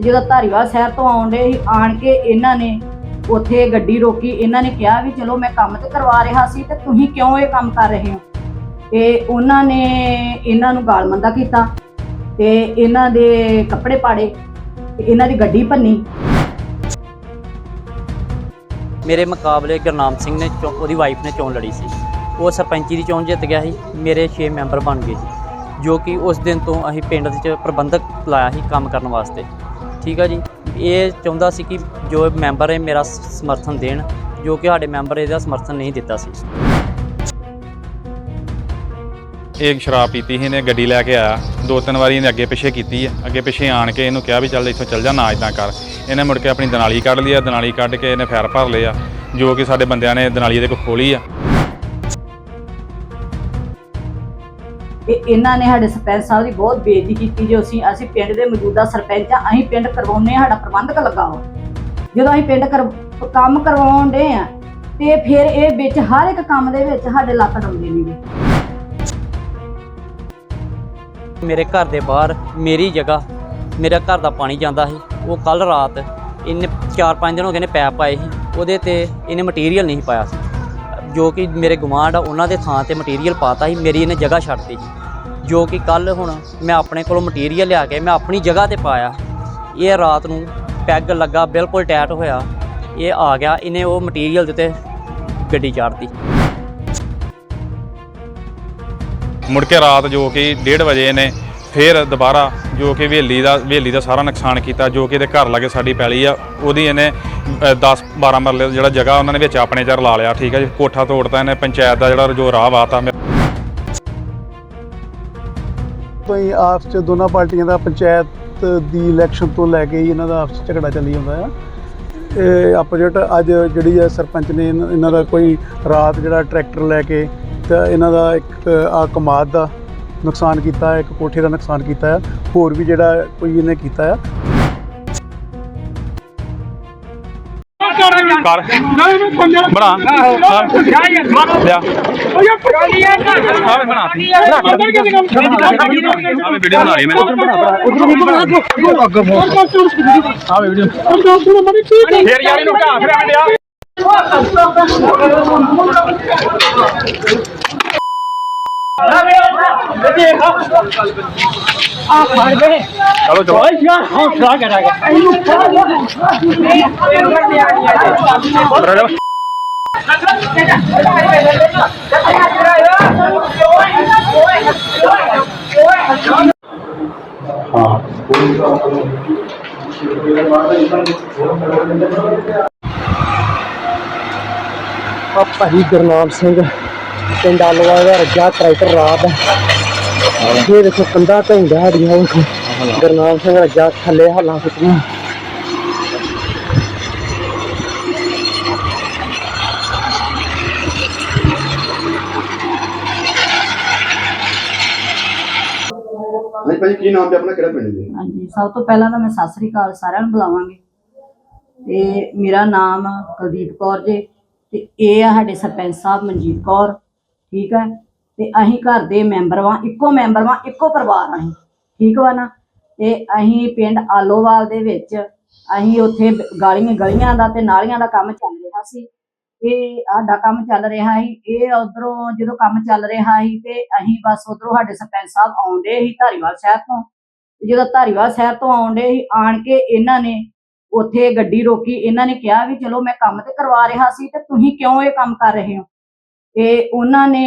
ਜਦੋਂ ਧਾਰੀਵਾਲ ਸ਼ਹਿਰ ਤੋਂ ਆਉਂਦੇ ਸੀ, ਆਣ ਕੇ ਇਹਨਾਂ ਨੇ ਉੱਥੇ ਗੱਡੀ ਰੋਕੀ। ਇਹਨਾਂ ਨੇ ਕਿਹਾ ਵੀ ਚਲੋ ਮੈਂ ਕੰਮ ਤੇ ਕਰਵਾ ਰਿਹਾ ਸੀ ਤੇ ਤੁਸੀਂ ਕਿਉਂ ਇਹ ਕੰਮ ਕਰ ਰਹੇ ਹੋ? ਤੇ ਉਹਨਾਂ ਨੇ ਇਹਨਾਂ ਨੂੰ ਗਾਲ ਮੰਦਾ ਕੀਤਾ ਤੇ ਇਹਨਾਂ ਦੇ ਕੱਪੜੇ ਪਾੜੇ ਤੇ ਇਹਨਾਂ ਦੀ ਗੱਡੀ ਭੰਨੀ। ਮੇਰੇ ਮੁਕਾਬਲੇ ਗੁਰਨਾਮ ਸਿੰਘ ਨੇ ਉਹਦੀ ਵਾਈਫ ਨੇ ਚੋਣ ਲੜੀ ਸੀ। ਉਹ ਸਰਪੰਚੀ ਦੀ ਚੋਣ ਜਿੱਤ ਗਿਆ ਸੀ, ਮੇਰੇ 6 ਮੈਂਬਰ ਬਣ ਗਏ ਜੀ ਜੋ ਕਿ ਉਸ ਦਿਨ ਤੋਂ ਅਸੀਂ ਪਿੰਡ ਵਿੱਚ ਪ੍ਰਬੰਧਕ ਲਾਇਆ ਸੀ ਕੰਮ ਕਰਨ ਵਾਸਤੇ। ਠੀਕ ਆ ਜੀ। ਇਹ ਚਾਹੁੰਦਾ ਸੀ ਕਿ ਜੋ ਮੈਂਬਰ ਹੈ ਮੇਰਾ ਸਮਰਥਨ ਦੇਣ, ਜੋ ਕਿ ਸਾਡੇ ਮੈਂਬਰ ਇਹਦਾ ਸਮਰਥਨ ਨਹੀਂ ਦਿੱਤਾ ਸੀ। ਇਹ ਸ਼ਰਾਬ ਪੀਤੀ ਸੀ ਇਹਨੇ, ਗੱਡੀ ਲੈ ਕੇ ਆਇਆ। ਦੋ ਤਿੰਨ ਵਾਰੀ ਇਹਨੇ ਅੱਗੇ ਪਿੱਛੇ ਕੀਤੀ ਹੈ ਅੱਗੇ ਪਿੱਛੇ ਆਣ ਕੇ ਇਹਨੂੰ ਕਿਹਾ ਵੀ ਚੱਲ ਇੱਥੋਂ ਚੱਲ ਜਾ, ਨਾ ਇਦਾਂ ਕਰ। ਇਹਨੇ ਮੁੜ ਕੇ ਆਪਣੀ ਦਨਾਲੀ ਕੱਢ ਲਈ ਆ, ਦਨਾਲੀ ਕੱਢ ਕੇ ਇਹਨੇ ਫੈਰ ਭਰ ਲਿਆ ਜੋ ਕਿ ਸਾਡੇ ਬੰਦਿਆਂ ਨੇ ਦਨਾਲੀ ਇਹਦੇ ਕੋਲ ਖੋਲੀ ਆ। ਤੇ ਇਹਨਾਂ ਨੇ ਸਾਡੇ ਸਰਪੰਚ ਸਾਹਿਬ ਦੀ ਬਹੁਤ ਬੇਇੱਜ਼ਤੀ ਕੀਤੀ ਜੋ ਅਸੀਂ ਅਸੀਂ ਪਿੰਡ ਦੇ ਮੌਜੂਦਾ ਸਰਪੰਚ ਆ ਅਸੀਂ ਪਿੰਡ ਕਰਵਾਉਨੇ ਆ ਸਾਡਾ ਪ੍ਰਬੰਧਕ ਲੱਗਾ ਹੋ ਜਦੋਂ ਅਸੀਂ ਪਿੰਡ ਕਰ ਕੰਮ ਕਰਵਾਉਣ ਦੇ ਆ ਤੇ ਫਿਰ ਇਹ ਵਿੱਚ ਹਰ ਇੱਕ ਕੰਮ ਦੇ ਵਿੱਚ ਸਾਡੇ ਲੱਤ ਡਾਉਂਦੇ ਨੇਗੇ ਮੇਰੇ ਘਰ ਦੇ ਬਾਹਰ ਮੇਰੀ ਜਗ੍ਹਾ, ਮੇਰਾ ਘਰ ਦਾ ਪਾਣੀ ਜਾਂਦਾ ਸੀ। ਉਹ ਕੱਲ ਰਾਤ ਇਹਨੇ 4-5 ਦਿਨ ਹੋ ਗਏ ਨੇ ਪੈਪ ਪਾਏ ਸੀ। ਉਹਦੇ ਤੇ ਇਹਨੇ ਮਟੀਰੀਅਲ ਨਹੀਂ ਪਾਇਆ ਸੀ। ਜੋ ਕਿ ਮੇਰੇ ਗੁਆਂਢ ਆ, ਉਹਨਾਂ ਦੇ ਥਾਂ ਤੇ ਮਟੀਰੀਅਲ ਪਾਤਾ ਸੀ। ਮੇਰੀ ਇਹਨੇ ਜਗ੍ਹਾ ਛੱਡਤੀ ਸੀ ਜੋ ਕਿ ਕੱਲ ਹੁਣ ਮੈਂ ਆਪਣੇ ਕੋਲੋਂ ਮਟੀਰੀਅਲ ਲਿਆ ਕੇ ਮੈਂ ਆਪਣੀ ਜਗ੍ਹਾ ਤੇ ਪਾਇਆ। ਇਹ ਰਾਤ ਨੂੰ ਪੈਗ ਲੱਗਾ, ਬਿਲਕੁਲ ਟਾਈਟ ਹੋਇਆ। ਇਹ ਆ ਗਿਆ, ਇਹਨੇ ਉਹ ਮਟੀਰੀਅਲ ਦੇ ਉੱਤੇ ਗੱਡੀ ਚਾੜਤੀ। ਮੁੜ ਕੇ ਰਾਤ ਜੋ ਕਿ 1:30 ਵਜੇ ਇਹਨੇ ਫਿਰ ਦੁਬਾਰਾ ਜੋ ਕਿ ਹਵੇਲੀ ਦਾ ਹਵੇਲੀ ਦਾ ਸਾਰਾ ਨੁਕਸਾਨ ਕੀਤਾ, ਜੋ ਕਿ ਇਹਦੇ ਘਰ ਲਾਗੇ ਸਾਡੀ ਪੈਲੀ ਆ, ਉਹਦੀ ਇਹਨੇ 10 12 ਮਰਲੇ ਦਾ ਜਿਹੜਾ ਜਗ੍ਹਾ ਉਹਨਾਂ ਨੇ ਵਿੱਚ ਆਪਣੇ ਚਰ ਲਾ ਲਿਆ, ਠੀਕ ਹੈ ਜੀ। ਕੋਠਾ ਤੋੜਤਾ ਇਹਨੇ, ਪੰਚਾਇਤ ਦਾ ਜਿਹੜਾ ਜੋ ਰਾਹ ਵਾਤਾ ਤੋਂ ਹੀ ਆਪਸ ਚ ਦੋਨਾਂ ਪਾਰਟੀਆਂ ਦਾ ਪੰਚਾਇਤ ਦੀ ਇਲੈਕਸ਼ਨ ਤੋਂ ਲੈ ਕੇ ਹੀ ਇਹਨਾਂ ਦਾ ਆਪਸ 'ਚ ਝਗੜਾ ਚੱਲੀ ਜਾਂਦਾ ਆ। ਇਹ ਆਪੋਜੀਟ ਅੱਜ ਜਿਹੜੀ ਹੈ ਸਰਪੰਚ ਨੇ ਇਹਨਾਂ ਇਹਨਾਂ ਦਾ ਕੋਈ ਰਾਤ ਜਿਹੜਾ ਟਰੈਕਟਰ ਲੈ ਕੇ ਤੇ ਇਹਨਾਂ ਦਾ ਇੱਕ ਆ ਕਮਾਦ ਦਾ ਨੁਕਸਾਨ ਕੀਤਾ ਹੈ ਇੱਕ ਕੋਠੇ ਦਾ ਨੁਕਸਾਨ ਕੀਤਾ ਹੈ ਹੋਰ ਵੀ ਜਿਹੜਾ ਕੋਈ ਇਹਨੇ ਕੀਤਾ ਆ। ਕਰ। ਬਣਾ। ਲਿਆ। ਆਵੇ ਬਣਾ। ਆਵੇ ਵੀਡੀਓ ਬਣਾ ਰਹੀ ਮੈਂ ਆਵੇ ਵੀਡੀਓ। ਫੇਰ ਯਾਰ ਇਹਨੂੰ ਢਾ ਫਿਰ ਆਂਡਿਆ ਚਲੋ ਚਲੋ ਬਰਾ ਆ ਭਾਈ ਗੁਰਨਾਮ ਸਿੰਘ ਪਿੰਡ ਆਲਵਾ ਦਾ ਰੱਜਾ ਟਰੈਕਟਰ ਰਾਤ ਇਹ ਦੇਖੋ ਕੰਦਾ ਢੋਂਦਾ ਸਾਡੀਆਂ ਉਹ ਗੁਰਨਾਮ ਸਿੰਘ ਰੱਜਾ ਥੱਲੇ ਹੱਲਾਂ ਸੁੱਟੀਆਂ ਭਾਜੀ ਕੀ ਨਾਮ ਤੇ ਆਪਣਾ ਕਿਹੜਾ ਪਿੰਡ ਜੀ? ਹਾਂਜੀ ਸਭ ਤੋਂ ਪਹਿਲਾਂ ਤਾਂ ਮੈਂ ਸਤਿ ਸ੍ਰੀ ਅਕਾਲ ਸਾਰਿਆਂ ਨੂੰ ਬੁਲਾਵਾਂਗੀ। ਤੇ ਮੇਰਾ ਨਾਮ ਕੁਲਦੀਪ ਕੌਰ ਜੀ ਤੇ ਇਹ ਆ ਸਾਡੇ ਸਰਪੰਚ ਸਾਹਿਬ ਮਨਜੀਤ ਕੌਰ ਠੀਕ ਹੈ? ਤੇ ਅਸੀਂ ਘਰ ਦੇ ਮੈਂਬਰ ਵਾਂ, ਇੱਕੋ ਮੈਂਬਰ ਵਾਂ, ਇੱਕੋ ਪਰਿਵਾਰ ਆਂ ਅਸੀਂ। ਠੀਕ ਵਾ ਨਾ? ਤੇ ਅਸੀਂ ਪਿੰਡ ਆਲੋਵਾਲ ਦੇ ਵਿੱਚ ਅਸੀਂ ਉੱਥੇ ਗਾਲੀਆਂ, ਗਲੀਆਂ ਦਾ ਤੇ ਨਾਲੀਆਂ ਦਾ ਕੰਮ ਚੱਲ ਰਿਹਾ ਸੀ। ਇਹ ਸਾਡਾ ਕੰਮ ਚੱਲ ਰਿਹਾ ਸੀ, ਇਹ ਉਧਰੋਂ ਜਦੋਂ ਕੰਮ ਚੱਲ ਰਿਹਾ ਸੀ ਤੇ ਅਸੀਂ ਬਸ ਉਧਰੋਂ ਸਾਡੇ ਸਰਪੰਚ ਸਾਹਿਬ ਆਉਂਦੇ ਸੀ ਧਾਰੀਵਾਲ ਸ਼ਹਿਰ ਤੋਂ ਜਦੋਂ ਧਾਰੀਵਾਲ ਸ਼ਹਿਰ ਤੋਂ ਆਉਂਦੇ ਸੀ, ਆਣ ਕੇ ਇਹਨਾਂ ਨੇ ਉੱਥੇ ਗੱਡੀ ਰੋਕੀ। ਇਹਨਾਂ ਨੇ ਕਿਹਾ ਵੀ, ਚਲੋ ਮੈਂ ਕੰਮ ਤੇ ਕਰਵਾ ਰਿਹਾ ਸੀ ਤੇ ਤੁਸੀਂ ਕਿਉਂ ਇਹ ਕੰਮ ਕਰ ਰਹੇ ਹੋ? ਤੇ ਉਹਨਾਂ ਨੇ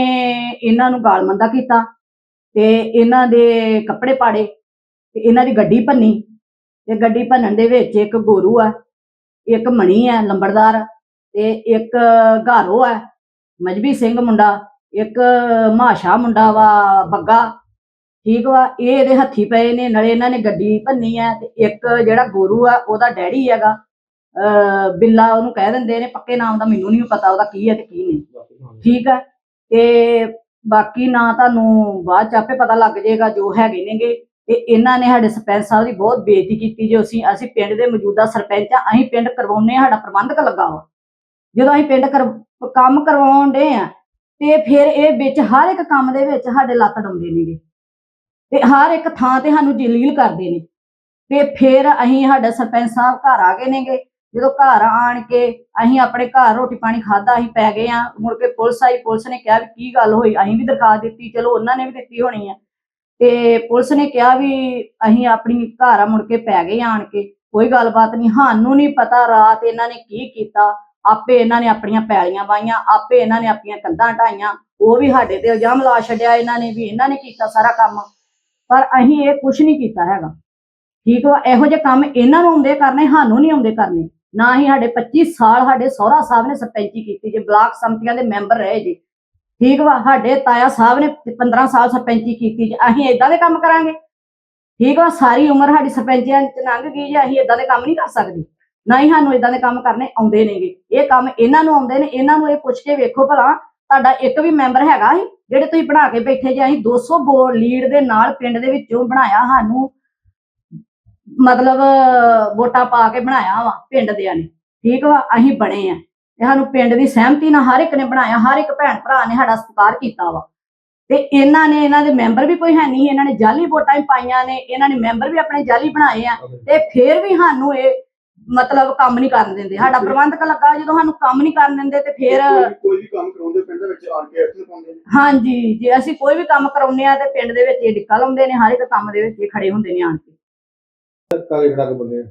ਇਹਨਾਂ ਨੂੰ ਗਾਲ ਮੰਦਾ ਕੀਤਾ ਤੇ ਇਹਨਾਂ ਦੇ ਕੱਪੜੇ ਪਾੜੇ ਤੇ ਇਹਨਾਂ ਦੀ ਗੱਡੀ ਭੰਨੀ ਤੇ ਗੱਡੀ ਭੰਨਣ ਦੇ ਵਿੱਚ ਇੱਕ ਗੋਰੂ ਆ, ਇੱਕ ਮਣੀ ਆ, ਲੰਬੜਦਾਰ ਤੇ ਇੱਕ ਘਾਰੋ ਆ, ਮਜਬੀ ਸਿੰਘ ਮੁੰਡਾ, ਇੱਕ ਮਾਸ਼ਾ ਮੁੰਡਾ ਵਾ, ਬੱਗਾ, ਠੀਕ ਵਾ, ਇਹ ਇਹਦੇ ਹੱਥੀ ਪਏ ਨੇ, ਨਾਲੇ ਇਹਨਾਂ ਨੇ ਗੱਡੀ ਭੰਨੀ ਆ ਤੇ ਇੱਕ ਜਿਹੜਾ ਗੋਰੂ ਆ ਉਹਦਾ ਡੈਡੀ ਹੈਗਾ ਬਿੱਲਾ ਉਹਨੂੰ ਕਹਿ ਦਿੰਦੇ ਨੇ, ਪੱਕੇ ਨਾਮ ਦਾ ਮੈਨੂੰ ਨਹੀਂ ਪਤਾ ਉਹਦਾ ਕੀ ਹੈ ਤੇ ਕੀ ਨਹੀਂ। ਠੀਕ ਹੈ। ਤੇ ਬਾਕੀ ਨਾ ਤੁਹਾਨੂੰ ਬਾਅਦ ਚ ਆਪੇ ਪਤਾ ਲੱਗ ਜਾਏਗਾ ਜੋ ਹੈਗੇ ਨੇਗੇ। ਤੇ ਇਹਨਾਂ ਨੇ ਸਾਡੇ ਸਰਪੰਚ ਸਾਹਿਬ ਦੀ ਬਹੁਤ ਬੇਇੱਜ਼ਤੀ ਕੀਤੀ ਜੋ ਅਸੀਂ ਅਸੀਂ ਪਿੰਡ ਦੇ ਮੌਜੂਦਾ ਸਰਪੰਚ ਆ, ਅਸੀਂ ਪਿੰਡ ਕਰਵਾਉਨੇ ਆ ਸਾਡਾ ਪ੍ਰਬੰਧਕ ਲੱਗਾ ਵਾ। ਜਦੋਂ ਅਸੀਂ ਪਿੰਡ ਕਰ, ਕੰਮ ਕਰਵਾਉਣ ਦੇ ਆ, ਤੇ ਫਿਰ ਇਹ ਵਿੱਚ ਹਰ ਇੱਕ ਕੰਮ ਦੇ ਵਿੱਚ ਸਾਡੇ ਲੱਤ ਡਾਉਂਦੇ ਨੇਗੇ। ਤੇ ਹਰ ਇੱਕ ਥਾਂ ਤੇ ਸਾਨੂੰ ਜਲੀਲ ਕਰਦੇ ਨੇ। ਤੇ ਫਿਰ ਅਸੀਂ ਸਾਡੇ ਸਰਪੰਚ ਸਾਹਿਬ ਘਰ ਆ ਗਏ ਨੇਗੇ। ਜਦੋਂ ਘਰ ਆਣ ਕੇ ਅਸੀਂ ਆਪਣੇ ਘਰ ਰੋਟੀ ਪਾਣੀ ਖਾਦਾ ਅਸੀਂ ਪੈ ਗਏ ਆ ਮੁੜ ਕੇ ਪੁਲਿਸ ਆਈ, ਪੁਲਿਸ ਨੇ ਕਿਹਾ ਵੀ ਕੀ ਗੱਲ ਹੋਈ? ਅਸੀਂ ਵੀ ਦਰਖਾਸਤ ਦਿੱਤੀ, ਚਲੋ ਉਹਨਾਂ ਨੇ ਵੀ ਦਿੱਤੀ ਹੋਣੀ ਆ। ਤੇ ਪੁਲਿਸ ਨੇ ਕਿਹਾ ਵੀ ਅਸੀਂ ਆਪਣੀ ਘਰ ਆ, ਮੁੜ ਕੇ ਪੈ ਗਏ ਆਣ ਕੇ। ਕੋਈ ਗੱਲਬਾਤ ਨਹੀਂ, ਸਾਨੂੰ ਨਹੀਂ ਪਤਾ ਰਾਤ ਇਹਨਾਂ ਨੇ ਕੀ ਕੀਤਾ। ਆਪੇ ਇਹਨਾਂ ਨੇ ਆਪਣੀਆਂ ਪੈਲੀਆਂ ਵਾਈਆਂ ਆਪੇ ਇਹਨਾਂ ਨੇ ਆਪਣੀਆਂ ਕੰਧਾਂ ਢਾਈਆਂ ਉਹ ਵੀ ਸਾਡੇ ਤੇ ਇਲਜ਼ਾਮ ਲਾ ਛੱਡਿਆ ਇਹਨਾਂ ਨੇ ਵੀ ਇਹਨਾਂ ਨੇ ਕੀਤਾ ਸਾਰਾ ਕੰਮ। ਪਰ ਅਸੀਂ ਇਹ ਕੁਝ ਨਹੀਂ ਕੀਤਾ ਹੈਗਾ। ਠੀਕ ਵਾ, ਇਹੋ ਜਿਹੇ ਕੰਮ ਇਹਨਾਂ ਨੂੰ ਆਉਂਦੇ ਕਰਨੇ, ਸਾਨੂੰ ਨਹੀਂ ਆਉਂਦੇ ਕਰਨੇ। ਨਾ ਹੀ ਸਾਡੇ 25 ਸਾਲ ਸਾਡੇ ਸਹੁਰਾ ਸਾਹਿਬ ਨੇ ਸਰਪੰਚੀ ਕੀਤੀ ਜੇ, ਬਲਾਕ ਸੰਮਤੀਆਂ ਦੇ ਮੈਂਬਰ ਰਹੇ ਜੀ। ਠੀਕ ਵਾ, ਸਾਡੇ ਤਾਇਆ ਸਾਹਿਬ ਨੇ 15 ਸਾਲ ਸਰਪੰਚੀ ਕੀਤੀ ਜੀ, ਅਸੀਂ ਇਦਾਂ ਦੇ ਕੰਮ ਕਰਾਂਗੇ। ਠੀਕ ਵਾ, ਸਾਰੀ ਉਮਰ ਸਾਡੀ ਸਰਪੰਚੀਆਂ ਚ ਲੰਘ ਗਈ ਜੀ, ਅਸੀਂ ਇਦਾਂ ਦੇ ਕੰਮ ਨਹੀਂ ਕਰ ਸਕਦੇ। ਨਾ ਹੀ ਸਾਨੂੰ ਇਦਾਂ ਦੇ ਕੰਮ ਕਰਨੇ ਆਉਂਦੇ ਨੇਗੇ। ਇਹ ਕੰਮ ਇਹਨਾਂ ਨੂੰ ਆਉਂਦੇ ਨੇ, ਇਹਨਾਂ ਨੂੰ ਇਹ ਪੁੱਛ ਕੇ ਵੇਖੋ ਭਲਾ, ਤੁਹਾਡਾ ਇੱਕ ਵੀ ਮੈਂਬਰ ਹੈਗਾ ਸੀ, ਜਿਹੜੇ ਤੁਸੀਂ ਬਣਾ ਕੇ ਬੈਠੇ ਜੇ, ਅਸੀਂ 200 ਬੋਰ ਲੀਡ ਦੇ ਨਾਲ ਪਿੰਡ ਦੇ ਵਿੱਚੋਂ ਬਣਾਇਆ ਸਾਨੂੰ। ਮਤਲਬ ਵੋਟਾਂ ਪਾ ਕੇ ਬਣਾਇਆ ਵਾ ਪਿੰਡ ਦਿਆਂ ਨੇ। ਠੀਕ ਵਾ? ਅਸੀਂ ਬਣੇ ਆ। ਤੇ ਸਾਨੂੰ ਪਿੰਡ ਦੀ ਸਹਿਮਤੀ ਨਾਲ ਹਰ ਇੱਕ ਨੇ ਬਣਾਇਆ ਹਰ ਇੱਕ ਭੈਣ ਭਰਾ ਨੇ ਸਾਡਾ ਸਤਿਕਾਰ ਕੀਤਾ ਵਾ। ਤੇ ਇਹਨਾਂ ਨੇ ਇਹਨਾਂ ਦੇ ਮੈਂਬਰ ਵੀ ਕੋਈ ਹੈ ਨਹੀਂ ਇਹਨਾਂ ਨੇ ਜਾਲੀ ਵੋਟਾਂ ਹੀ ਪਾਈਆਂ ਨੇ ਇਹਨਾਂ ਨੇ ਮੈਂਬਰ ਵੀ ਆਪਣੇ ਜਾਲੀ ਬਣਾਏ ਆ ਤੇ ਫੇਰ ਵੀ ਸਾਨੂੰ ਇਹ ਮਤਲਬ ਕੰਮ ਨਹੀਂ ਕਰਨ ਦਿੰਦੇ। ਸਾਡਾ ਪ੍ਰਬੰਧਕ ਲੱਗਾ ਜਦੋਂ ਸਾਨੂੰ ਕੰਮ ਨਹੀਂ ਕਰਨ ਦਿੰਦੇ ਤੇ ਫੇਰ ਕੋਈ- ਕੋਈ ਵੀ ਕੰਮ ਕਰਾਉਂਦੇ ਪਿੰਡ ਦੇ ਵਿੱਚ ਆਣ ਕੇ ਐਕਸ਼ਨ ਪਾਉਂਦੇ ਨੇ। ਹਾਂਜੀ ਜੇ ਅਸੀਂ ਕੋਈ ਵੀ ਕੰਮ ਕਰਾਉਂਦੇ ਆ ਤੇ ਪਿੰਡ ਦੇ ਵਿੱਚ ਇਹ ਡਿੱਕਾ ਲਾਉਂਦੇ ਨੇ ਹਰ ਇੱਕ ਕੰਮ ਦੇ ਵਿੱਚ ਇਹ ਖੜੇ ਹੁੰਦੇ ਨੇ ਆਣ ਕੇ। ਕਾਲੇ ਖੜਾ ਕੇ ਬੰਦੇ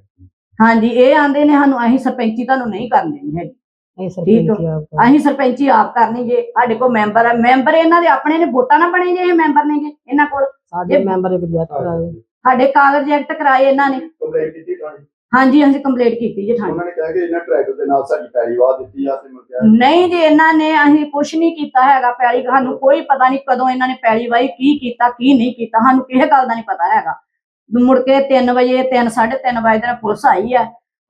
ਹਾਂਜੀ ਇਹ ਆਂਦੇ ਨੇ ਸਾਨੂੰ ਅਸੀਂ ਸਰਪੰਚੀ ਤੁਹਾਨੂੰ ਨਹੀਂ ਕਰਨ ਹੈਗੀ। ਠੀਕ ਆ। ਅਸੀਂ ਸਰਪੰਚੀ ਆਪ ਕਰਨੀ ਜੇ ਸਾਡੇ ਕੋਲ ਮੈਂਬਰ ਆ। ਮੈਂਬਰ ਇਹਨਾਂ ਦੇ ਆਪਣੇ ਨੇ ਵੋਟਾਂ ਨਾ ਬਣੇ ਜੇ ਇਹ ਮੈਂਬਰ ਨੇਗੇ ਇਹਨਾਂ ਕੋਲ। ਸਾਡੇ ਮੈਂਬਰ ਦੇ ਰਿਜੈਕਟ ਕਰਾਏ। ਸਾਡੇ ਕਾਗਜ਼ ਐਕਟ ਕਰਾਏ ਇਹਨਾਂ ਨੇ। ਕੰਪਲੇਂਟ ਕੀਤੀ ਥਾਣੇ? ਹਾਂਜੀ ਅਸੀਂ ਕੰਪਲੀਟ ਕੀਤੀ ਜੇ ਥਾਣੇ। ਉਹਨਾਂ ਨੇ ਕਿਹਾ ਕਿ ਇਹਨਾਂ ਟਰੈਕਟਰ ਦੇ ਨਾਲ ਸਾਡੀ ਪੈਲੀ ਵਾਹ ਦਿੱਤੀ ਆ ਤੇ ਮੁੜ ਕੇ ਨਹੀਂ ਜੀ ਇਹਨਾਂ ਨੇ ਅਸੀਂ ਕੁਛ ਨਹੀਂ ਕੀਤਾ ਹੈਗਾ ਪੈਲੀ। ਸਾਨੂੰ ਕੋਈ ਪਤਾ ਨਹੀਂ ਕਦੋਂ ਇਹਨਾਂ ਨੇ ਪੈਲੀ ਵਾਈ ਕੀ ਕੀਤਾ ਕੀ ਨਹੀਂ ਕੀਤਾ। ਸਾਨੂੰ ਕਿਸੇ ਗੱਲ ਦਾ ਨਹੀਂ ਪਤਾ ਹੈਗਾ। ਮੁੜ ਕੇ 3 ਵਜੇ 3 3:30 ਵਜੇ ਦੇ ਪੁਲਿਸ ਆਈ ਹੈ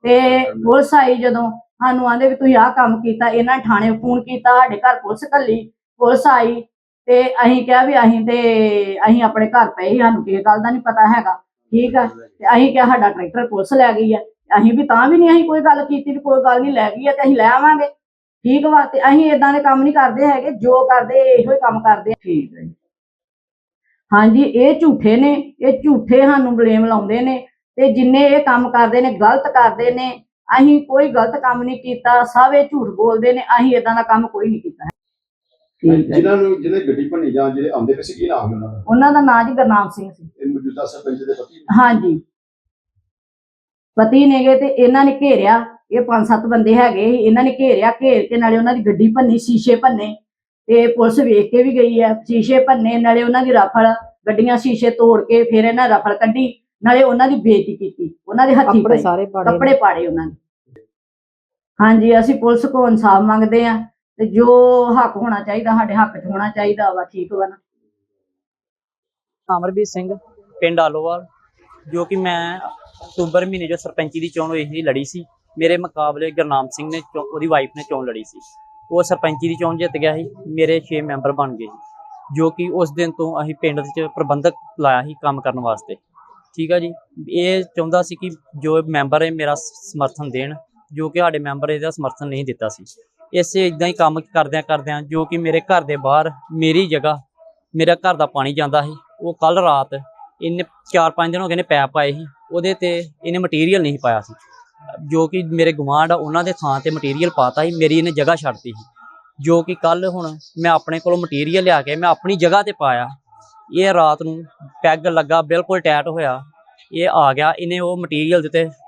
ਤੇ ਪੁਲਿਸ ਆਈ ਜਦੋਂ ਸਾਨੂੰ ਆਂਦੇ ਵੀ ਤੁਸੀਂ ਆਹ ਕੰਮ ਕੀਤਾ, ਇਹਨਾਂ ਥਾਣੇ ਫੋਨ ਕੀਤਾ, ਸਾਡੇ ਘਰ ਪੁਲਿਸ ਘੱਲੀ। ਪੁਲਿਸ ਆਈ ਤੇ ਅਸੀਂ ਕਿਹਾ ਵੀ ਅਸੀਂ ਤੇ, ਅਸੀਂ ਆਪਣੇ ਘਰ ਪਏ ਸਾਨੂੰ ਕਿਸੇ ਗੱਲ ਦਾ ਨਹੀਂ ਪਤਾ ਹੈਗਾ, ਠੀਕ ਆ। ਤੇ ਅਸੀਂ ਕਿਹਾ ਸਾਡਾ ਟਰੈਕਟਰ ਪੁਲਿਸ ਲੈ ਗਈ ਹੈ ਅਸੀਂ ਵੀ ਤਾਂ ਵੀ ਨਹੀਂ ਅਸੀਂ ਕੋਈ ਗੱਲ ਕੀਤੀ ਵੀ ਕੋਈ ਗੱਲ ਨਹੀਂ ਲੈ ਗਈ ਆ ਤੇ ਅਸੀਂ ਲੈ ਆਵਾਂਗੇ, ਠੀਕ ਵਾ। ਤੇ ਅਸੀਂ ਇਦਾਂ ਦੇ ਕੰਮ ਨਹੀਂ ਕਰਦੇ ਹੈਗੇ, ਜੋ ਕਰਦੇ, ਇਹੋ ਹੀ ਕੰਮ ਕਰਦੇ ਠੀਕ ਹੈ ਹਾਂਜੀ ਇਹ ਝੂਠੇ ਨੇ ਇਹ ਝੂਠੇ ਸਾਨੂੰ ਬਲੇਮ ਲਾਉਂਦੇ ਨੇ ਤੇ ਜਿੰਨੇ ਇਹ ਕੰਮ ਕਰਦੇ ਨੇ ਗਲਤ ਕਰਦੇ ਨੇ ਅਸੀਂ ਕੋਈ ਗਲਤ ਕੰਮ ਨਹੀਂ ਕੀਤਾ ਸਭ ਇਹ ਝੂਠ ਬੋਲਦੇ ਨੇ ਅਸੀਂ ਇਦਾਂ ਦਾ ਕੰਮ ਕੋਈ ਨਹੀਂ ਕੀਤਾ। ਜਿਨ੍ਹਾਂ ਨੂੰ ਜਿਹਨੇ ਗੱਡੀ ਭੰਨੀ ਜਾਂ ਜਿਹੜੇ ਆਉਂਦੇ ਪਏ ਸੀ ਕੀ ਨਾਮ ਹੈ ਉਹਨਾਂ ਦਾ? ਉਹਨਾਂ ਦਾ ਨਾਂ ਜੀ ਗੁਰਨਾਮ ਸਿੰਘ ਸੀ। ਇਹ ਮੌਜੂਦਾ ਸਰਪੰਚ ਦੇ ਪਤੀ ਹਾਂਜੀ। ਪਤੀ ਨੇਗੇ ਤੇ ਇਹਨਾਂ ਨੇ ਘੇਰਿਆ ਇਹ ਪੰਜ ਸੱਤ ਬੰਦੇ ਹੈਗੇ ਸੀ ਇਹਨਾਂ ਨੇ ਘੇਰਿਆ ਘੇਰ ਕੇ ਨਾਲੇ ਉਹਨਾਂ ਦੀ ਗੱਡੀ ਭੰਨੀ ਸ਼ੀਸ਼ੇ ਭੰਨੇ। ਤੇ ਪੁਲਿਸ ਵੇਖ ਕੇ ਵੀ ਗਈ ਹੈ। ਸ਼ੀਸ਼ੇ ਭੰਨੇ ਨਾਲੇ ਉਹਨਾਂ ਦੀ ਰਫਲ ਗੱਡੀਆਂ ਸ਼ੀਸ਼ੇ ਤੋੜ ਕੇ ਫਿਰ ਇਹਨਾਂ ਰਫਲ ਕੱਢੀ ਨਾਲੇ ਉਹਨਾਂ ਦੀ ਬੇਇੱਜ਼ਤੀ ਕੀਤੀ। ਉਹਨਾਂ ਦੇ ਹੱਥੀ ਕੱਪੜੇ ਸਾਰੇ ਪਾੜੇ ਕੱਪੜੇ ਪਾੜੇ ਉਹਨਾਂ ਨੇ। ਹਾਂਜੀ ਅਸੀਂ ਪੁਲਿਸ ਕੋਲ ਇਨਸਾਫ ਮੰਗਦੇ ਆ ਤੇ ਜੋ ਹੱਕ ਹੋਣਾ ਚਾਹੀਦਾ ਸਾਡੇ ਹੱਕ 'ਚ ਹੋਣਾ ਚਾਹੀਦਾ ਵਾ ਠੀਕ ਵਾ ਨਾ? ਅਮਰਜੀਤ ਸਿੰਘ ਪਿੰਡ ਆਲੋਵਾਲ ਜੋ ਕਿ ਮੈਂ ਅਕਤੂਬਰ ਮਹੀਨੇ ਜੋ ਸਰਪੰਚੀ ਦੀ ਚੋਣ ਹੋਈ ਸੀ ਲੜੀ ਸੀ। ਮੇਰੇ ਮੁਕਾਬਲੇ ਗੁਰਨਾਮ ਸਿੰਘ ਨੇ ਉਹਦੀ ਵਾਈਫ ਨੇ ਚੋਣ ਲੜੀ ਸੀ। ਉਹ ਸਰਪੰਚੀ ਦੀ ਚੋਣ ਜਿੱਤ ਗਿਆ ਸੀ, ਮੇਰੇ 6 ਮੈਂਬਰ ਬਣ ਗਏ ਸੀ, ਜੋ ਕਿ ਉਸ ਦਿਨ ਤੋਂ ਅਸੀਂ ਪਿੰਡ ਵਿੱਚ ਪ੍ਰਬੰਧਕ ਲਾਇਆ ਸੀ ਕੰਮ ਕਰਨ ਵਾਸਤੇ। ਠੀਕ ਆ ਜੀ? ਇਹ ਚਾਹੁੰਦਾ ਸੀ ਕਿ ਜੋ ਮੈਂਬਰ ਹੈ ਮੇਰਾ ਸਮਰਥਨ ਦੇਣ, ਜੋ ਕਿ ਸਾਡੇ ਮੈਂਬਰ ਇਹਦਾ ਸਮਰਥਨ ਨਹੀਂ ਦਿੱਤਾ ਸੀ। ਇਸੇ ਇਦਾਂ ਹੀ ਕੰਮ ਕਰਦਿਆਂ ਕਰਦਿਆਂ ਜੋ ਕਿ ਮੇਰੇ ਘਰ ਦੇ ਬਾਹਰ ਮੇਰੀ ਜਗ੍ਹਾ, ਮੇਰਾ ਘਰ ਦਾ ਪਾਣੀ ਜਾਂਦਾ ਸੀ, ਉਹ ਕੱਲ ਰਾਤ ਇਹਨੇ 4-5 ਦਿਨ ਹੋ ਗਏ ਨੇ ਪੈਪ ਪਾਏ ਸੀ, ਉਹਦੇ ਤੇ ਇਹਨੇ ਮਟੀਰੀਅਲ ਨਹੀਂ ਪਾਇਆ ਸੀ। ਜੋ ਕਿ ਮੇਰੇ ਗੁਆਂਢ ਆ, ਉਹਨਾਂ ਦੇ ਥਾਂ ਤੇ ਮਟੀਰੀਅਲ ਪਾਤਾ ਸੀ, ਮੇਰੀ ਇਹਨੇ ਜਗ੍ਹਾ ਛੱਡਤੀ ਸੀ। ਜੋ ਕਿ ਕੱਲ ਹੁਣ ਮੈਂ ਆਪਣੇ ਕੋਲੋਂ ਮਟੀਰੀਅਲ ਲਿਆ ਕੇ ਮੈਂ ਆਪਣੀ ਜਗ੍ਹਾ ਤੇ ਪਾਇਆ। ਇਹ ਰਾਤ ਨੂੰ ਪੈਗ ਲੱਗਾ, ਬਿਲਕੁਲ ਟਾਈਟ ਹੋਇਆ। ਇਹ ਆ ਗਿਆ, ਇਹਨੇ ਉਹ ਮਟੀਰੀਅਲ ਦਿੱਤੇ ਉੱਤੇ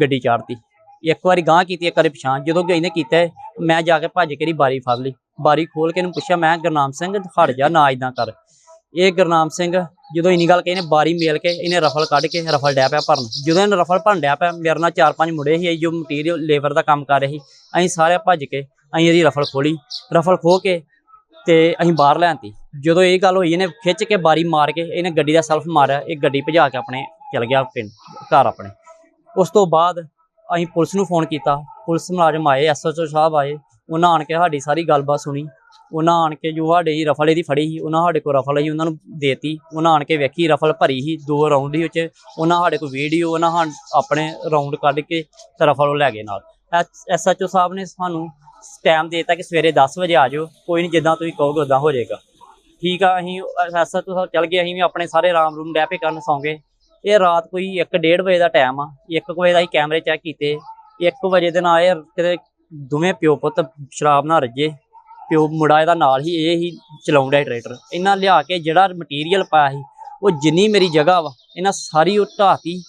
ਗੱਡੀ ਚਾੜਤੀ। ਇੱਕ ਵਾਰੀ ਗਾਂਹ ਕੀਤੀ, ਇੱਕ ਵਾਰੀ ਪਛਾਣ। ਜਦੋਂ ਇਹਨੇ ਕੀਤਾ, ਮੈਂ ਜਾ ਕੇ ਭੱਜ ਕੇ ਇਹਦੀ ਬਾਰੀ ਫੜ ਲਈ। ਬਾਰੀ ਖੋਲ ਕੇ ਇਹਨੂੰ ਪੁੱਛਿਆ, ਮੈਂ ਗੁਰਨਾਮ ਸਿੰਘ, ਹਟ ਜਾ, ਨਾ ਇਦਾਂ ਕਰ। ਇਹ ਗੁਰਨਾਮ ਸਿੰਘ ਜਦੋਂ ਇੰਨੀ ਗੱਲ ਕਹੀ ਇਹਨੇ ਬਾਰੀ ਮੇਲ ਕੇ ਇਹਨੇ ਰਫਲ ਕੱਢ ਕੇ ਰਫਲ ਡਿਆ ਪਿਆ ਭਰਨ। ਜਦੋਂ ਇਹਨੇ ਰਫਲ ਭਰਨ ਡਿਆ ਪਿਆ, ਮੇਰੇ ਨਾਲ ਚਾਰ ਪੰਜ ਮੁੰਡੇ ਸੀ, ਜੋ ਮਟੀਰੀਅਲ ਲੇਬਰ ਦਾ ਕੰਮ ਕਰ ਰਹੇ ਸੀ, ਅਸੀਂ ਸਾਰੇ ਭੱਜ ਕੇ ਅਸੀਂ ਇਹਦੀ ਰਫਲ ਖੋਲੀ। ਰਫਲ ਖੋ ਕੇ ਤੇ ਅਸੀਂ ਬਾਹਰ ਲੈਣਤੀ ਜਦੋਂ ਇਹ ਗੱਲ ਹੋਈ, ਇਹਨੇ ਖਿੱਚ ਕੇ ਬਾਰੀ ਮਾਰ ਕੇ ਇਹਨੇ ਗੱਡੀ ਦਾ ਸੈਲਫ ਮਾਰਿਆ, ਇਹ ਗੱਡੀ ਭਜਾ ਕੇ ਆਪਣੇ ਚਲ ਗਿਆ ਪਿੰਡ, ਘਰ ਆਪਣੇ। ਉਸ ਤੋਂ ਬਾਅਦ ਅਸੀਂ ਪੁਲਿਸ ਨੂੰ ਫੋਨ ਕੀਤਾ। ਪੁਲਿਸ ਮੁਲਾਜ਼ਮ ਆਏ ਐਸਐਚਓ ਸਾਹਿਬ ਆਏ ਉਹਨਾਂ ਆਣ ਕੇ ਸਾਡੀ ਸਾਰੀ ਗੱਲਬਾਤ ਸੁਣੀ। ਉਹਨਾਂ ਆਣ ਕੇ ਜੋ ਸਾਡੇ ਹੀ ਰਫਲ ਇਹਦੀ ਫੜੀ ਸੀ, ਉਹਨਾਂ ਸਾਡੇ ਕੋਲ ਰਫਲ ਸੀ ਉਹਨਾਂ ਨੂੰ ਦੇਤੀ। ਉਹਨਾਂ ਆਣ ਕੇ ਵੇਖੀ ਰਫਲ ਭਰੀ ਸੀ, ਦੋ ਰਾਉਂਡ ਹੀ ਉੱਚ ਉਹਨਾਂ ਸਾਡੇ ਕੋਲ ਵੀਡੀਓ ਉਹਨਾਂ ਹਾਂ ਆਪਣੇ ਰਾਉਂਡ ਕੱਢ ਕੇ ਤੇ ਰਫਲ ਉਹ ਲੈ ਗਏ ਨਾਲ। ਐਸਐਚਓ ਸਾਹਿਬ ਨੇ ਸਾਨੂੰ ਟਾਈਮ ਦੇ ਦਿੱਤਾ ਕਿ ਸਵੇਰੇ 10 ਵਜੇ ਆ ਜਾਓ। ਕੋਈ ਨਹੀਂ ਜਿੱਦਾਂ ਤੁਸੀਂ ਕਹੋਗੇ ਉਦਾਂ ਹੋ ਜਾਏਗਾ। ਠੀਕ ਆ, ਅਸੀਂ ਐਸਐਚਓ ਸਾਹਿਬ ਚੱਲ ਗਏ, ਅਸੀਂ ਵੀ ਆਪਣੇ ਸਾਰੇ ਆਰਾਮ ਰੂਮ ਡੈ ਪੇ ਕਰਨ ਸੌਂਗੇ। ਇਹ ਰਾਤ ਕੋਈ 1:30 ਵਜੇ ਦਾ ਟਾਈਮ ਆ। 1 ਵਜੇ ਦਾ ਹੀ ਕੈਮਰੇ ਚੈੱਕ ਕੀਤੇ। 1 ਵਜੇ ਦੇ ਨਾਲ ਇਹ ਕਿਤੇ ਦੋਵੇਂ ਪਿਓ ਪੁੱਤ ਸ਼ਰਾਬ ਨਾਲ ਰੱਜੇ। ਪਿਓ ਮੁੰਡਾ ਇਹਦਾ ਨਾਲ ਹੀ, ਇਹ ਹੀ ਚਲਾਉਂਦਾ ਟਰੈਕਟਰ। ਇਹਨਾਂ ਲਿਆ ਕੇ ਜਿਹੜਾ ਮਟੀਰੀਅਲ ਪਾਇਆ ਸੀ, ਉਹ ਜਿੰਨੀ ਮੇਰੀ ਜਗ੍ਹਾ ਵਾ, ਇਹਨਾਂ ਸਾਰੀ ਉਹ ਢਾਤੀ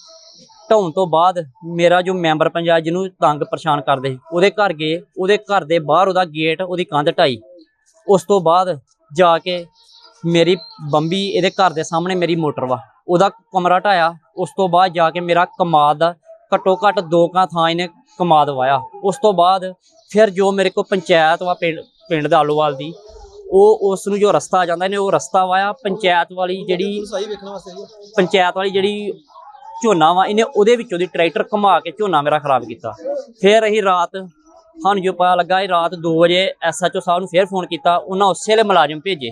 ਢਾਉਣ ਤੋਂ ਬਾਅਦ ਮੇਰਾ ਜੋ ਮੈਂਬਰ ਪੰਚਾਇਤ ਜਿਹਨੂੰ ਤੰਗ ਪਰੇਸ਼ਾਨ ਕਰਦੇ ਸੀ, ਉਹਦੇ ਘਰ ਗਏ, ਉਹਦੇ ਘਰ ਦੇ ਬਾਹਰ ਉਹਦਾ ਗੇਟ ਉਹਦੀ ਕੰਧ ਢਾਈ। ਉਸ ਤੋਂ ਬਾਅਦ ਜਾ ਕੇ ਮੇਰੀ ਬੰਬੀ ਇਹਦੇ ਘਰ ਦੇ ਸਾਹਮਣੇ ਮੇਰੀ ਮੋਟਰ ਵਾ, ਉਹਦਾ ਕਮਰਾ ਢਾਇਆ। ਉਸ ਤੋਂ ਬਾਅਦ ਜਾ ਕੇ ਮੇਰਾ ਕਮਾਦ ਦਾ ਘੱਟੋ ਘੱਟ ਦੋ ਕਾਂ ਥਾਂ ਇਹਨੇ ਕਮਾਦ ਵਾਇਆ ਉਸ ਤੋਂ ਬਾਅਦ ਫਿਰ ਜੋ ਮੇਰੇ ਕੋਲ ਪੰਚਾਇਤ ਵਾ ਪਿੰਡ ਪਿੰਡ ਦਾ ਆਲੋਵਾਲ ਦੀ ਉਹ ਉਸ ਨੂੰ ਜੋ ਰਸਤਾ ਆ ਜਾਂਦਾ ਇਹਨੇ ਉਹ ਰਸਤਾ ਵਾਇਆ ਪੰਚਾਇਤ ਵਾਲੀ ਜਿਹੜੀ ਪੰਚਾਇਤ ਵਾਲੀ ਜਿਹੜੀ ਝੋਨਾ ਵਾ ਇਹਨੇ ਉਹਦੇ ਵਿੱਚੋਂ ਦੀ ਟਰੈਕਟਰ ਘੁਮਾ ਕੇ ਝੋਨਾ ਮੇਰਾ ਖਰਾਬ ਕੀਤਾ। ਫਿਰ ਅਸੀਂ ਰਾਤ ਸਾਨੂੰ ਜੋ ਪਤਾ ਲੱਗਾ ਇਹ ਰਾਤ 2 ਵਜੇ ਐਸਐਚਓ ਸਾਹਿਬ ਨੂੰ ਫਿਰ ਫੋਨ ਕੀਤਾ ਉਹਨਾਂ ਉਸੇ ਵੇਲੇ ਮੁਲਾਜ਼ਮ ਭੇਜੇ।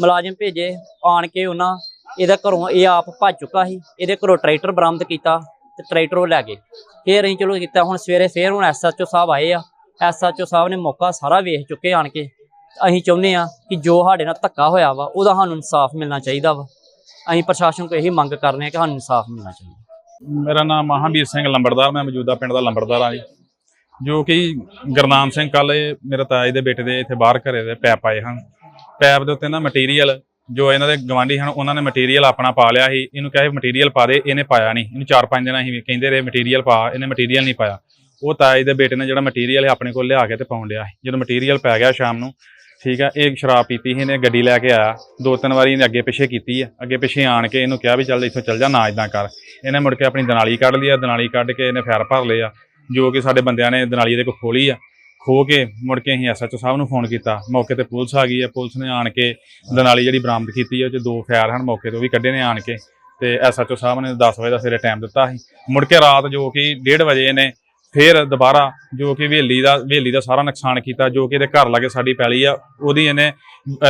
ਮੁਲਾਜ਼ਮ ਭੇਜੇ ਆਣ ਕੇ ਉਹਨਾਂ ਇਹਦਾ ਘਰੋਂ ਇਹ ਆਪ ਭੱਜ ਚੁੱਕਾ ਸੀ ਇਹਦੇ ਘਰੋਂ ਟਰੈਕਟਰ ਬਰਾਮਦ ਕੀਤਾ। ਤੇ ਟਰੈਕਟਰ ਉਹ ਲੈ ਗਏ। ਫਿਰ ਅਸੀਂ ਚਲੋ ਕੀਤਾ, ਹੁਣ ਸਵੇਰੇ ਫਿਰ ਹੁਣ ਐਸਐਚਓ ਸਾਹਿਬ ਆਏ ਆ। ਐਸਐਚਓ ਸਾਹਿਬ ਨੇ ਮੌਕਾ ਸਾਰਾ ਵੇਖ ਚੁੱਕੇ ਆਣ ਕੇ। ਅਸੀਂ ਚਾਹੁੰਦੇ ਆ ਕਿ ਜੋ ਸਾਡੇ ਨਾਲ ਧੱਕਾ ਹੋਇਆ ਵਾ, ਉਹਦਾ ਸਾਨੂੰ ਇਨਸਾਫ ਮਿਲਣਾ ਚਾਹੀਦਾ ਵਾ। ਅਸੀਂ ਪ੍ਰਸ਼ਾਸਨ ਕੋਲ ਇਹੀ ਮੰਗ ਕਰਨੇ ਆ ਕਿ ਸਾਨੂੰ ਇਨਸਾਫ ਮਿਲਣਾ ਚਾਹੀਦਾ। ਮੇਰਾ ਨਾਮ ਮਹਾਂਵੀਰ ਸਿੰਘ ਲੰਬੜਦਾਰ, ਮੈਂ ਮੌਜੂਦਾ ਪਿੰਡ ਦਾ ਲੰਬੜਦਾਰ ਹਾਂ ਜੀ। ਜੋ ਕਿ ਗੁਰਨਾਮ ਸਿੰਘ ਕੱਲ ਮੇਰੇ ਤਾਏ ਦੇ ਬੇਟੇ ਦੇ ਇੱਥੇ ਬਾਹਰ ਘਰੇ ਦੇ ਪੈਪ ਆਏ ਹਨ। ਪੈਪ ਦੇ ਉੱਤੇ ਨਾ ਮਟੀਰੀਅਲ ਜੋ ਇਹਨਾਂ ਦੇ ਗਵਾਂਢੀ ਹਨ, ਉਹਨਾਂ ਨੇ ਮਟੀਰੀਅਲ ਆਪਣਾ ਪਾ ਲਿਆ ਸੀ। ਇਹਨੂੰ ਕਹੇ ਮਟੀਰੀਅਲ ਪਾ ਦੇ, ਇਹਨੇ ਪਾਇਆ ਨਹੀਂ। ਇਹਨੂੰ ਚਾਰ ਪੰਜ ਦਿਨ ਅਸੀਂ ਕਹਿੰਦੇ ਰਹੇ ਮਟੀਰੀਅਲ ਪਾ, ਇਹਨੇ ਮਟੀਰੀਅਲ ਨਹੀਂ ਪਾਇਆ। ਉਹ ਤਾਏ ਦੇ ਬੇਟੇ ਨੇ ਜਿਹੜਾ ਮਟੀਰੀਅਲ ਹੈ ਆਪਣੇ ਕੋਲ ਲਿਆ ਕੇ ਤੇ ਪਾਉਣ ਲਿਆ ਸੀ। ਜਦੋਂ ਮਟੀਰੀਅਲ ਪੈ ਗਿਆ ਸ਼ਾਮ ਨੂੰ, ਠੀਕ ਆ, ਇਹ ਸ਼ਰਾਬ ਪੀਤੀ ਸੀ, ਇਹਨੇ ਗੱਡੀ ਲੈ ਕੇ ਆਇਆ। ਦੋ ਤਿੰਨ ਵਾਰੀ ਇਹਨੇ ਅੱਗੇ ਪਿੱਛੇ ਕੀਤੀ ਆ। ਅੱਗੇ ਪਿੱਛੇ ਆਣ ਕੇ ਇਹਨੂੰ ਕਿਹਾ ਵੀ ਚੱਲ ਇੱਥੋਂ ਚੱਲ ਜਾ, ਨਾ ਇਦਾਂ ਕਰ। ਇਹਨੇ ਮੁੜ ਕੇ ਆਪਣੀ ਦਨਾਲੀ ਕੱਢ ਲਈ ਆ ਦਨਾਲੀ ਕੱਢ ਕੇ ਇਹਨੇ ਫੈਰ ਭਰ ਲਏ ਆ। ਜੋ ਕਿ ਸਾਡੇ ਬੰਦਿਆਂ ਨੇ ਦਨਾਲੀ ਦੇ ਕੋਲ ਖੋਲੀ ਆ। ਖੋ ਕੇ ਮੁੜ ਕੇ ਅਸੀਂ ਐਸਐਚਓ ਸਾਹਿਬ ਨੂੰ ਫੋਨ ਕੀਤਾ। ਮੌਕੇ ਤੇ ਪੁਲਿਸ ਆ ਗਈ ਹੈ। ਪੁਲਿਸ ਨੇ ਆਣ ਕੇ ਦਨਾਲੀ ਜਿਹੜੀ ਬਰਾਮਦ ਕੀਤੀ ਹੈ, ਉਹ 'ਚ ਦੋ ਫੈਰ ਹਨ ਮੌਕੇ ਤੋਂ ਉਹ ਵੀ ਕੱਢੇ ਨੇ ਆਣ ਕੇ। ਤੇ ਐਸਐਚਓ ਸਾਹਿਬ ਨੇ 10 ਵਜੇ ਦਾ ਸਵੇਰੇ ਟਾਈਮ ਦਿੱਤਾ ਸੀ। ਮੁੜ ਕੇ ਰਾਤ ਜੋ ਕਿ 1:30 ਵਜੇ ਇਹਨੇ ਫਿਰ ਦੁਬਾਰਾ ਜੋ ਕਿ ਹਵੇਲੀ ਦਾ ਹਵੇਲੀ ਦਾ ਸਾਰਾ ਨੁਕਸਾਨ ਕੀਤਾ, ਜੋ ਕਿ ਇਹਦੇ ਘਰ ਲਾਗੇ ਸਾਡੀ ਪੈਲੀ ਆ, ਉਹਦੀ ਇਹਨੇ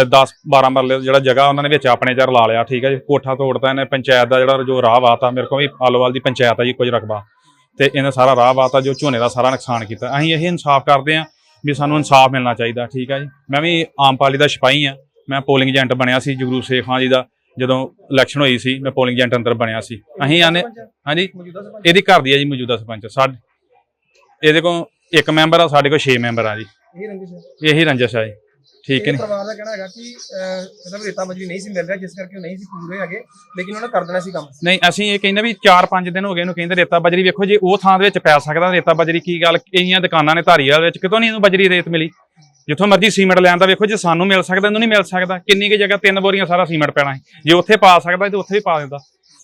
10 12 ਮਰਲੇ ਜਿਹੜਾ ਜਗ੍ਹਾ ਉਹਨਾਂ ਨੇ ਵਿੱਚ ਆਪਣੇ ਚਰ ਲਾ ਲਿਆ। ਠੀਕ ਹੈ ਜੀ, ਕੋਠਾ ਤੋੜਤਾ ਇਹਨੇ, ਪੰਚਾਇਤ ਦਾ ਜਿਹੜਾ ਜੋ ਰਾਹ ਵਾਤਾ ਮੇਰੇ ਕੋਲ ਵੀ ਆਲੋਵਾਲ ਦੀ ਪੰਚਾਇਤ ਆ ਜੀ, ਕੁਝ ਰਕਬਾ। ਤੇ ਇਹਨੇ ਸਾਰਾ ਰਾਹ ਵਾਤਾ ਜੋ ਝੋਨੇ ਦਾ ਸਾਰਾ ਨੁਕਸਾਨ ਕੀਤਾ। ਅਸੀਂ ਇਹ ਇਨਸਾਫ ਕਰਦੇ ਹਾਂ ਵੀ ਸਾਨੂੰ ਇਨਸਾਫ ਮਿਲਣਾ ਚਾਹੀਦਾ ਠੀਕ ਹੈ ਜੀ? ਮੈਂ ਵੀ ਆਮ ਪਾਰਟੀ ਦਾ ਸਿਪਾਹੀ ਆ ਮੈਂ ਪੋਲਿੰਗ ਏਜੰਟ ਬਣਿਆ ਸੀ ਜਗਰੂ ਸੇਖ ਖਾਂ ਜੀ ਦਾ ਜਦੋਂ ਇਲੈਕਸ਼ਨ ਹੋਈ ਸੀ ਮੈਂ ਪੋਲਿੰਗ ਏਜੰਟ ਅੰਦਰ ਬਣਿਆ ਸੀ। ਅਸੀਂ ਆਨੇ ਹਾਂਜੀ? ਇਹਦੀ ਘਰ ਦੀ ਹੈ ਜੀ ਮੌਜੂਦਾ ਸਰਪੰਚ। ਸਾਡੇ ਇਹਦੇ ਕੋਲ ਇੱਕ ਮੈਂਬਰ ਆ ਸਾਡੇ ਕੋਲ 6 ਮੈਂਬਰ ਆ ਜੀ। ਇਹ ਰੰਜਿਸ਼ ਹੈ। ਇਹੀ ਰੰਜਸ਼ ਆ ਜੀ। ਠੀਕ ਹੈ ਪਰਿਵਾਰ ਦਾ ਕਹਿਣਾ ਹੈਗਾ ਕਿ ਮਤਲਬ ਰੇਤਾ ਬਜਰੀ ਨਹੀਂ ਸੀ ਮਿਲ ਰਿਹਾ ਜਿਸ ਕਰਕੇ ਉਹ ਨਹੀਂ ਸੀ ਪੂਰੇ ਹੈਗੇ ਲੇਕਿਨ ਉਹਨਾਂ ਕਰ ਦੇਣਾ ਸੀ ਕੰਮ। ਨਹੀਂ ਅਸੀਂ ਇਹ ਕਹਿੰਦੇ ਵੀ 4-5 ਦਿਨ ਹੋ ਗਏ ਇਹਨੂੰ ਕਹਿੰਦੇ ਰੇਤਾ ਬਜਰੀ ਵੇਖੋ ਜੇ ਉਹ ਥਾਂ ਦੇ ਵਿੱਚ ਪੈ ਸਕਦਾ ਰੇਤਾ ਬਜਰੀ ਕੀ ਗੱਲ ਕਈਆਂ ਦੁਕਾਨਾਂ ਨੇ ਧਾਰੀਵਾਲ ਵਿੱਚ ਕਿਤੋਂ ਨਹੀਂ ਇਹਨੂੰ ਬਜਰੀ ਰੇਤ ਮਿਲੀ? ਜਿੱਥੋਂ ਮਰਜ਼ੀ ਸੀਮੈਂਟ ਲੈਣ ਦਾ ਵੇਖੋ ਜੇ ਸਾਨੂੰ ਮਿਲ ਸਕਦਾ ਇਹਨੂੰ ਨਹੀਂ ਮਿਲ ਸਕਦਾ। ਕਿੰਨੀ ਕੁ ਜਗ੍ਹਾ ਤਿੰਨ ਬੋਰੀਆਂ ਸਾਰਾ ਸੀਮੈਂਟ ਪੈਣਾ ਹੈ। ਜੇ ਉੱਥੇ ਪਾ ਸਕਦਾ ਤੇ ਉੱਥੇ ਵੀ ਪਾ ਦਿੰਦਾ।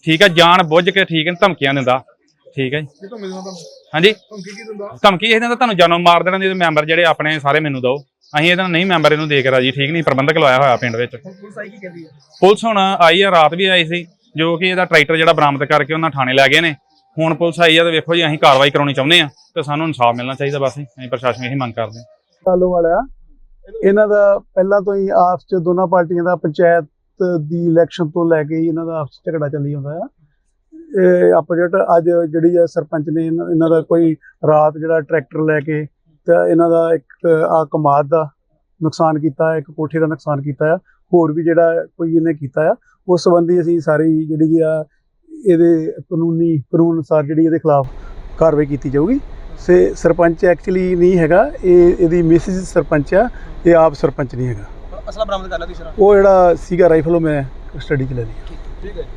ਠੀਕ ਹੈ ਜਾਣ ਬੁੱਝ ਕੇ ਠੀਕ ਹੈ ਧਮਕੀਆਂ ਦਿੰਦਾ। ਠੀਕ ਹੈ ਜੀ। ਹਾਂਜੀ। ਧਮਕੀ ਕੀ ਦਿੰਦਾ? ਧਮਕੀ ਇਹ ਦਿੰਦਾ ਤੁਹਾਨੂੰ ਜਾਨੋਂ ਮਾਰ ਦੇਣਾ ਜੇ ਮੈਂਬਰ ਜਿਹੜੇ ਆਪਣੇ ਸਾਰੇ ਮੈਨੂੰ ਦਿਓ। ਅਸੀਂ ਇਹਦਾ ਨਹੀਂ ਮੈਂਬਰ ਇਹਨੂੰ ਦੇ ਰਾਜੀ ਠੀਕ ਨਹੀਂ, ਪ੍ਰਬੰਧਕ ਲਾਇਆ ਹੋਇਆ ਪਿੰਡ ਵਿੱਚ। ਪੁਲਿਸ ਆਈ ਕੀ ਕਹਿੰਦੀ ਹੈ ਪੁਲਿਸ ਹੁਣ ਆਈ ਆ, ਰਾਤ ਵੀ ਆਈ ਸੀ, ਜੋ ਕਿ ਇਹਦਾ ਟਰੈਕਟਰ ਜਿਹੜਾ ਬਰਾਮਦ ਕਰਕੇ ਉਹਨਾਂ ਥਾਣੇ ਲੈ ਗਏ ਨੇ। ਹੁਣ ਪੁਲਿਸ ਆਈ ਆ ਤੇ ਵੇਖੋ ਜੀ, ਅਸੀਂ ਕਾਰਵਾਈ ਕਰਾਉਣੀ ਚਾਹੁੰਦੇ ਆ ਤੇ ਸਾਨੂੰ ਇਨਸਾਫ ਮਿਲਣਾ ਚਾਹੀਦਾ ਬਸ, ਅਸੀਂ ਪ੍ਰਸ਼ਾਸਨ ਇਹੀ ਮੰਗ ਕਰਦੇ ਹਾਂ। ਆਲੂ ਵਾਲਾ, ਇਹਨਾਂ ਦਾ ਪਹਿਲਾਂ ਤੋਂ ਹੀ ਆਪਸ ਚ ਦੋਨਾਂ ਪਾਰਟੀਆਂ ਦਾ ਪੰਚਾਇਤ ਦੀ ਇਲੈਕਸ਼ਨ ਤੋਂ ਲੈ ਕੇ ਇਹਨਾਂ ਦਾ ਆਪਸ 'ਚ ਝਗੜਾ ਚੱਲੀ ਜਾਂਦਾ ਆ। ਇਹ ਆਪੋਜੀਟ ਅੱਜ ਜਿਹੜੀ ਆ ਸਰਪੰਚ ਨੇ ਇਹਨਾਂ ਦਾ ਕੋਈ ਰਾਤ ਜਿਹੜਾ ਟਰੈਕਟਰ ਲੈ ਕੇ ਤੇ ਇਹਨਾਂ ਦਾ ਇੱਕ ਆ ਕਮਾਦ ਦਾ ਨੁਕਸਾਨ ਕੀਤਾ ਇੱਕ ਕੋਠੇ ਦਾ ਨੁਕਸਾਨ ਕੀਤਾ ਆ ਹੋਰ ਵੀ ਜਿਹੜਾ ਕੋਈ ਇਹਨੇ ਕੀਤਾ ਆ ਉਸ ਸੰਬੰਧੀ ਅਸੀਂ ਸਾਰੀ ਜਿਹੜੀ ਆ ਇਹਦੇ ਕਾਨੂੰਨੀ ਕਾਨੂੰਨ ਅਨੁਸਾਰ ਜਿਹੜੀ ਇਹਦੇ ਖਿਲਾਫ ਕਾਰਵਾਈ ਕੀਤੀ ਜਾਊਗੀ। ਸੇ ਸਰਪੰਚ ਐਕਚੁਅਲੀ ਨਹੀਂ ਹੈਗਾ ਇਹ ਇਹਦੀ ਮਿਸਿਸ ਸਰਪੰਚ ਆ ਇਹ ਆਪ ਸਰਪੰਚ ਨਹੀਂ ਹੈਗਾ। ਅਸਲਾ ਬਰਾਮਦ ਕਰ ਲਿਆ ਤੁਸੀਂ ਉਹ ਜਿਹੜਾ ਸੀਗਾ ਰਾਈਫਲ ਉਹ ਮੈਂ ਸਟੱਡੀ ਚ ਲੈ ਲਈ ਠੀਕ ਹੈ।